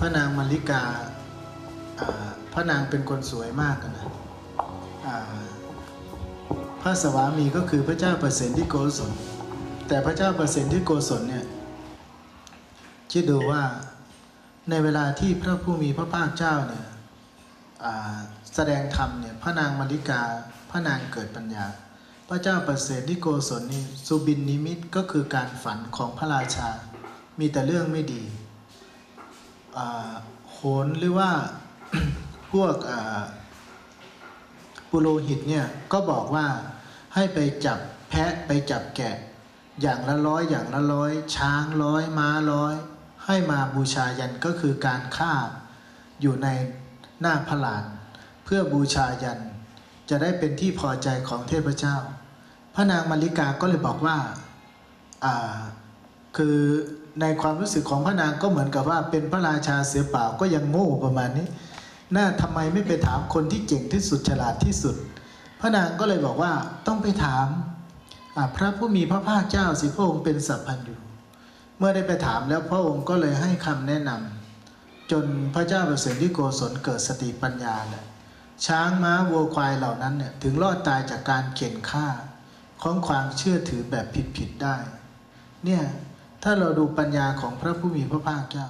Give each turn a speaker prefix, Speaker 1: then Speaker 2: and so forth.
Speaker 1: พระนางมาริกาพระนางเป็นคนสวยมากนะพระสวามีก็คือพระเจ้าเปอร์เซนที่โกศล แต่พระเจ้าเปอร์เซนที่โกศลเนี่ยคิดดูว่าในเวลาที่พระผู้มีพระภาคเจ้าเนี่ยแสดงธรรมเนี่ยพระนางมาริกาพระนางเกิดปัญญา พระเจ้าเปอร์เซนที่โกศลนี่สุบินนิมิตก็คือการฝันของพระราชา มีแต่เรื่องไม่ดี โหนหรือว่าพวกปุโรหิตเนี่ยก็บอกว่าให้ไปจับแพะไปจับแกะ อย่างละร้อยอย่างละร้อย ช้างร้อยม้าร้อย ให้มาบูชายันก็คือการฆ่าอยู่ในหน้าพลานเพื่อบูชายัน จะได้เป็นที่พอใจของเทพเจ้า พระนางมาริกาก็เลยบอกว่าอ่า คือในความรู้สึกของพระนางก็เหมือนกับว่าเป็นพระราชาเสือเปล่าก็ยังโง่ประมาณนี้ น่าทำไมไม่ไปถามคนที่เก่งที่สุดฉลาดที่สุด พระนางก็เลยบอกว่าต้องไปถามพระผู้มีพระภาคเจ้าสิพระองค์เป็นสัพพัญญูเมื่อได้ไปถามแล้วพระองค์ก็เลยให้คำแนะนำจนพระเจ้าประเสริฐที่โกศลเกิดสติปัญญาแหละช้างม้าวัวควายเหล่านั้นเนี่ยถึงรอดตายจากการเข็นฆ่าของความเชื่อถือแบบผิดๆได้ เนี่ย ถ้าเราดูปัญญาของพระผู้มีพระภาคเจ้า